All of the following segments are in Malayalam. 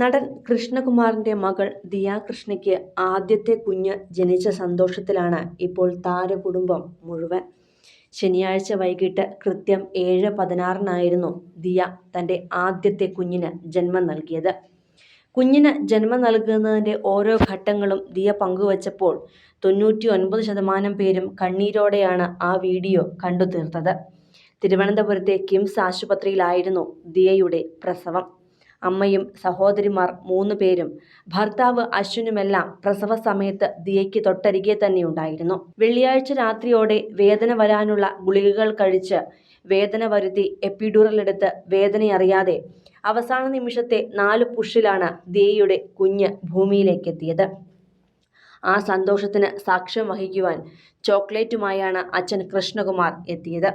നടൻ കൃഷ്ണകുമാറിന്റെ മകൾ ദിയ കൃഷ്ണയ്ക്ക് ആദ്യത്തെ കുഞ്ഞ് ജനിച്ച സന്തോഷത്തിലാണ് ഇപ്പോൾ താരകുടുംബം മുഴുവൻ. ശനിയാഴ്ച വൈകിട്ട് കൃത്യം ഏഴ് പതിനാറിനായിരുന്നു ദിയ തന്റെ ആദ്യത്തെ കുഞ്ഞിന് ജന്മം നൽകിയത്. കുഞ്ഞിന് ജന്മം നൽകുന്നതിന്റെ ഓരോ ഘട്ടങ്ങളും ദിയ പങ്കുവച്ചപ്പോൾ തൊണ്ണൂറ്റി ഒൻപത് ശതമാനം പേരും കണ്ണീരോടെയാണ് ആ വീഡിയോ കണ്ടു തീർത്തത് തിരുവനന്തപുരത്തെ കിംസ് ആശുപത്രിയിലായിരുന്നു ദിയയുടെ പ്രസവം. അമ്മയും സഹോദരിമാർ മൂന്ന് പേരും ഭർത്താവ് അശ്വിനുമെല്ലാം പ്രസവ സമയത്ത് ദിയയ്ക്ക് തൊട്ടരികെ തന്നെ ഉണ്ടായിരുന്നു. വെള്ളിയാഴ്ച രാത്രിയോടെ വേദന വരാനുള്ള ഗുളികകൾ കഴിച്ച് വേദന വരുത്തി എപ്പിഡൂറൽ എടുത്ത് വേദനയറിയാതെ അവസാന നിമിഷത്തെ നാല് പുഷിലാണ് ദിയയുടെ കുഞ്ഞ് ഭൂമിയിലേക്കെത്തിയത്. ആ സന്തോഷത്തിന് സാക്ഷ്യം വഹിക്കുവാൻ ചോക്ലേറ്റുമായാണ് അച്ഛൻ കൃഷ്ണകുമാർ എത്തിയത്.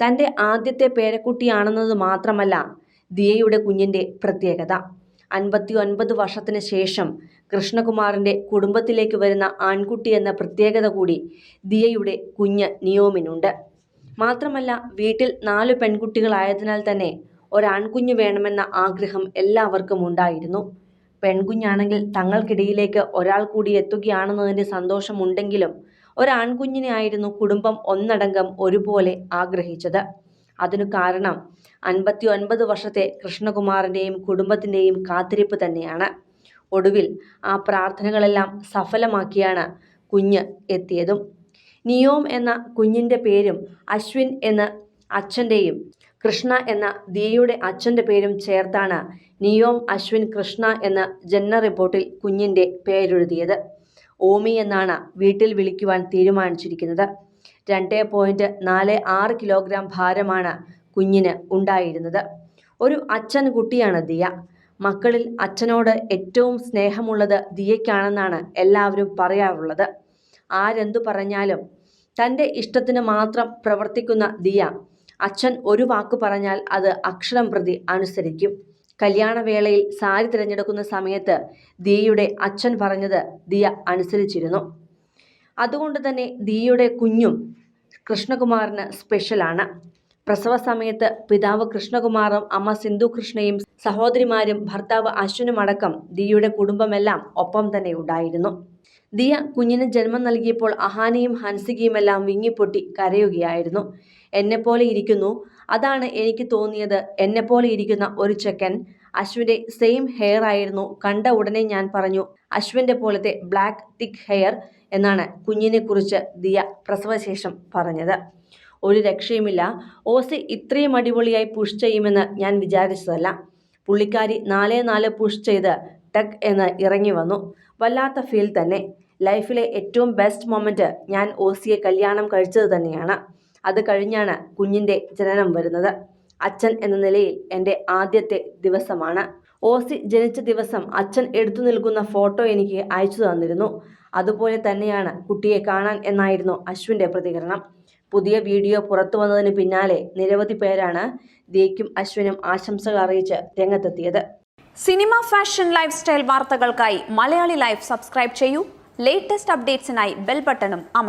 തന്റെ ആദ്യത്തെ പേരക്കുട്ടിയാണെന്നത് മാത്രമല്ല ദിയയുടെ കുഞ്ഞിന്റെ പ്രത്യേകത. അൻപത്തി ഒൻപത് വർഷത്തിന് ശേഷം കൃഷ്ണകുമാറിന്റെ കുടുംബത്തിലേക്ക് വരുന്ന ആൺകുട്ടി എന്ന പ്രത്യേകത കൂടി ദിയയുടെ കുഞ്ഞ് നിയോമിനുണ്ട്. മാത്രമല്ല വീട്ടിൽ നാല് പെൺകുട്ടികളായതിനാൽ തന്നെ ഒരാൺകുഞ്ഞ് വേണമെന്ന ആഗ്രഹം എല്ലാവർക്കും ഉണ്ടായിരുന്നു. പെൺകുഞ്ഞാണെങ്കിൽ തങ്ങൾക്കിടയിലേക്ക് ഒരാൾ കൂടി എത്തുകയാണെന്നതിന്റെ സന്തോഷമുണ്ടെങ്കിലും ഒരാൺകുഞ്ഞിനെ ആയിരുന്നു കുടുംബം ഒന്നടങ്കം ഒരുപോലെ ആഗ്രഹിച്ചത്. അതിനു കാരണം അൻപത്തി ഒൻപത് വർഷത്തെ കൃഷ്ണകുമാറിന്റെയും കുടുംബത്തിന്റെയും കാത്തിരിപ്പ് തന്നെയാണ്. ഒടുവിൽ ആ പ്രാർത്ഥനകളെല്ലാം സഫലമാക്കിയാണ് കുഞ്ഞ് എത്തിയതും. നിയോം എന്ന കുഞ്ഞിന്റെ പേരും അശ്വിൻ എന്ന അച്ഛന്റെയും കൃഷ്ണ എന്ന ദിയയുടെ അച്ഛന്റെ പേരും ചേർത്താണ് നിയോം അശ്വിൻ കൃഷ്ണ എന്ന ജനന റിപ്പോർട്ടിൽ കുഞ്ഞിന്റെ പേരെഴുതിയത്. ഓമി എന്നാണ് വീട്ടിൽ വിളിക്കുവാൻ തീരുമാനിച്ചിരിക്കുന്നത്. രണ്ട് പോയിന്റ് നാല് ആറ് കിലോഗ്രാം ഭാരമാണ് കുഞ്ഞിന് ഉണ്ടായിരുന്നത്. ഒരു അച്ഛൻ കുട്ടിയാണ് ദിയ. മക്കളിൽ അച്ഛനോട് ഏറ്റവും സ്നേഹമുള്ളത് ദിയയ്ക്കാണെന്നാണ് എല്ലാവരും പറയാറുള്ളത്. ആരെന്തു പറഞ്ഞാലും തന്റെ ഇഷ്ടത്തിന് മാത്രം പ്രവർത്തിക്കുന്ന ദിയ അച്ഛൻ ഒരു വാക്ക് പറഞ്ഞാൽ അത് അക്ഷരം പ്രതി അനുസരിക്കും. കല്യാണവേളയിൽ സാരി തിരഞ്ഞെടുക്കുന്ന സമയത്ത് ദിയയുടെ അച്ഛൻ പറഞ്ഞത് ദിയ അനുസരിച്ചിരുന്നു. അതുകൊണ്ട് തന്നെ ദിയയുടെ കുഞ്ഞും കൃഷ്ണകുമാറിന് സ്പെഷ്യലാണ്. പ്രസവ സമയത്ത് പിതാവ് കൃഷ്ണകുമാറും അമ്മ സിന്ധു കൃഷ്ണയും സഹോദരിമാരും ഭർത്താവ് അശ്വിനുമടക്കം ദിയുടെ കുടുംബമെല്ലാം ഒപ്പം തന്നെ ഉണ്ടായിരുന്നു. ദിയ കുഞ്ഞിന് ജന്മം നൽകിയപ്പോൾ അഹാനയും ഹൻസികയുമെല്ലാം വിങ്ങിപ്പൊട്ടി കരയുകയായിരുന്നു. എന്നെപ്പോലെ ഇരിക്കുന്നു. അതാണ് എനിക്ക് തോന്നിയത്. എന്നെപ്പോലെ ഇരിക്കുന്ന ഒരു ചെക്കൻ. അശ്വിന്റെ സെയിം ഹെയർ ആയിരുന്നു. കണ്ട ഉടനെ ഞാൻ പറഞ്ഞു അശ്വിന്റെ പോലത്തെ ബ്ലാക്ക് തിക്ക് ഹെയർ എന്നാണ് കുഞ്ഞിനെക്കുറിച്ച് ദിയ പ്രസവശേഷം പറഞ്ഞത്. ഒരു രക്ഷയുമില്ല. ഓസി ഇത്രയും അടിപൊളിയായി പുഷ് ചെയ്യുമെന്ന് ഞാൻ വിചാരിച്ചതല്ല. പുള്ളിക്കാരി നാലേ നാല് പുഷ് ചെയ്ത് ടെക് എന്ന് ഇറങ്ങി വന്നു. വല്ലാത്ത ഫീൽ തന്നെ. ലൈഫിലെ ഏറ്റവും ബെസ്റ്റ് മൊമെന്റ് ഞാൻ ഓസിയെ കല്യാണം കഴിച്ചത് തന്നെയാണ്. അത് കഴിഞ്ഞാണ് കുഞ്ഞിന്റെ ജനനം വരുന്നത്. അച്ഛൻ എന്ന നിലയിൽ എന്റെ ആദ്യത്തെ ദിവസമാണ്. ഓസി ജനിച്ച ദിവസം അച്ഛൻ എടുത്തു നിൽക്കുന്ന ഫോട്ടോ എനിക്ക് അയച്ചു തന്നിരുന്നു. അതുപോലെ തന്നെയാണ് കുട്ടിയെ കാണാൻ എന്നായിരുന്നു അശ്വിന്റെ പ്രതികരണം. പുതിയ വീഡിയോ പുറത്തു വന്നതിന് പിന്നാലെ നിരവധി പേരാണ് ദിയയ്ക്കും അശ്വിനും ആശംസകൾ അറിയിച്ച് രംഗത്തെത്തിയത്. സിനിമ ഫാഷൻ ലൈഫ് സ്റ്റൈൽ വാർത്തകൾക്കായി മലയാളി ലൈഫ് സബ്സ്ക്രൈബ് ചെയ്യൂ. ലേറ്റസ്റ്റ് അപ്ഡേറ്റ്സിനായി ബെൽ ബട്ടണും അമർ